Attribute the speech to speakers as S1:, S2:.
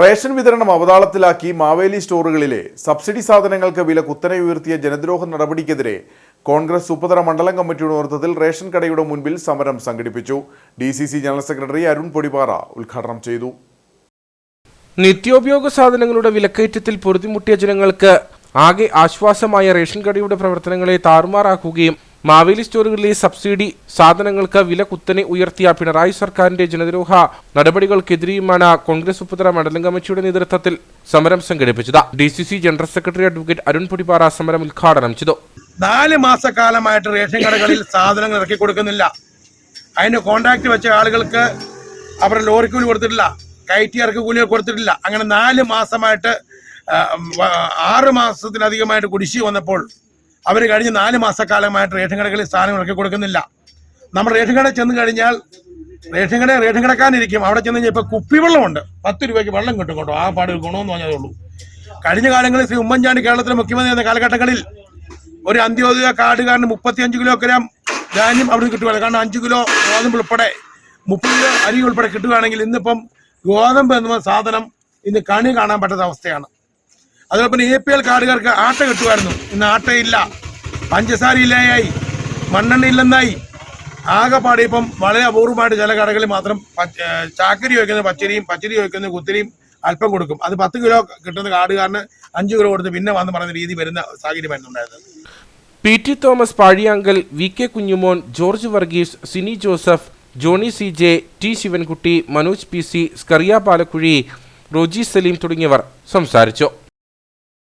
S1: Ration വിതരണം അവതാളത്തിലാക്കി Maveli സ്റ്റോറുകളിലെ subsidy സാധനങ്ങൾക്ക് വില കുത്തനെ ഉയർത്തിയ ജനദ്രോഹ നടപടിക്കെതിരെ കോൺഗ്രസ് ഉപതല മണ്ഡലം കമ്മിറ്റിയുടെ നേതൃത്വത്തിൽ റേഷൻ കടയുടെ മുൻപിൽ സമരം സംഘടിപ്പിച്ചു. D general secretary Arun Podipara ഉദ്ഘാടനം ചെയ്തു.
S2: നിത്യോപയോഗ സാധനങ്ങളുടെ വിലക്കയറ്റത്തിൽ പൊരുതിമുട്ടിയ ജനങ്ങൾക്ക് ആകെ ആശ്വാസമായ റേഷൻ കടയുടെ പ്രവർത്തനങ്ങളെ താറുമാറാക്കുകയും മാവേലി സ്റ്റോറുകളിലെ സബ്സിഡി സാധനങ്ങൾക്ക് വില കുത്തനെ ഉയർത്തിയ പിണറായി സർക്കാരിന്റെ ജനദ്രോഹ നടപടികൾക്കെതിരെയുമാണ് കോൺഗ്രസ് ഉപ്പുതറ മണ്ഡലം കമ്മിറ്റിയുടെ നേതൃത്വത്തിൽ സമരം സംഘടിപ്പിച്ചത്. D C C general secretary advocate Arun Podippara സമരം ഉദ്ഘാടനം ചെയ്തു.
S3: നാല് മാസക്കാലമായിട്ട് റേഷൻ കടകളിൽ സാധനങ്ങൾ ഇറക്കി കൊടുക്കുന്നില്ല. അതിന് കോൺട്രാക്ട് വെച്ച ആളുകൾക്ക് അവരുടെ ലോറി കൂലി കൊടുത്തിട്ടില്ല. കയറ്റി ഇറക്കി കൂലി കൊടുത്തിട്ടില്ല. അങ്ങനെ നാല് മാസമായിട്ട് ആറ് മാസത്തിലധികമായിട്ട് കുടിശ്ശി വന്നപ്പോൾ അവർ കഴിഞ്ഞ നാല് മാസക്കാലമായിട്ട് റേഷൻ കടകളിൽ സാധനങ്ങൾ ഇറക്കി കൊടുക്കുന്നില്ല. നമ്മൾ റേഷൻ കടയിൽ ചെന്ന് കഴിഞ്ഞാൽ റേഷൻ കട റേഷൻ കടക്കാനിരിക്കും അവിടെ ചെന്ന് കഴിഞ്ഞാൽ ഇപ്പൊ വെള്ളമുണ്ട്. പത്ത് രൂപയ്ക്ക് വെള്ളം കിട്ടും കേട്ടോ. ആ പാട് ഗുണമെന്ന് പറഞ്ഞതേ ഉള്ളൂ. കഴിഞ്ഞ കാലങ്ങളിൽ ശ്രീ ഉമ്മൻചാണ്ടി കേരളത്തിലെ മുഖ്യമന്ത്രി എന്ന കാലഘട്ടങ്ങളിൽ ഒരു അന്ത്യോദയ കാർഡുകാരന് മുപ്പത്തിയഞ്ച് കിലോ ഗ്രാം ധാന്യം അവിടെ കിട്ടുകയാണ് കാരണം അഞ്ച് കിലോ ഗോതമ്പ് ഉൾപ്പെടെ മുപ്പത് കിലോ അരി ഉൾപ്പെടെ കിട്ടുകയാണെങ്കിൽ ഇന്നിപ്പം ഗോതമ്പ് എന്ന സാധനം ഇന്ന് കണി കാണാൻ പറ്റാത്ത അവസ്ഥയാണ്. അതോടൊപ്പം എ പി എൽ കാർഡുകാർക്ക് ആട്ട കിട്ടുമായിരുന്നു. ഇന്ന് ആട്ടയില്ല. പഞ്ചസാര ഇല്ലായി മണ്ണെണ്ണ ഇല്ലെന്നായി. ആകെപ്പാടെ ഇപ്പം വളരെ അപൂർവമായിട്ട് ചില കടകളിൽ മാത്രം ചാക്കരി വയ്ക്കുന്ന പച്ചരിയും പച്ചരി വയ്ക്കുന്ന കുത്തിരിയും അല്പം കൊടുക്കും. അത് പത്ത് കിലോ കിട്ടുന്ന കാർഡുകാരന് അഞ്ച് കിലോ കൊടുത്ത് പിന്നെ വന്ന് പറയുന്ന രീതി വരുന്ന സാഹചര്യമായിരുന്നു ഉണ്ടായിരുന്നത്.
S2: P T Thomas Pazhiyankal V K Kunjumon George Varghese Sini Joseph Johny C J T Sivankutty Manoj P C Scaria Palakkuzhi Roji Saleem തുടങ്ങിയവർ സംസാരിച്ചു.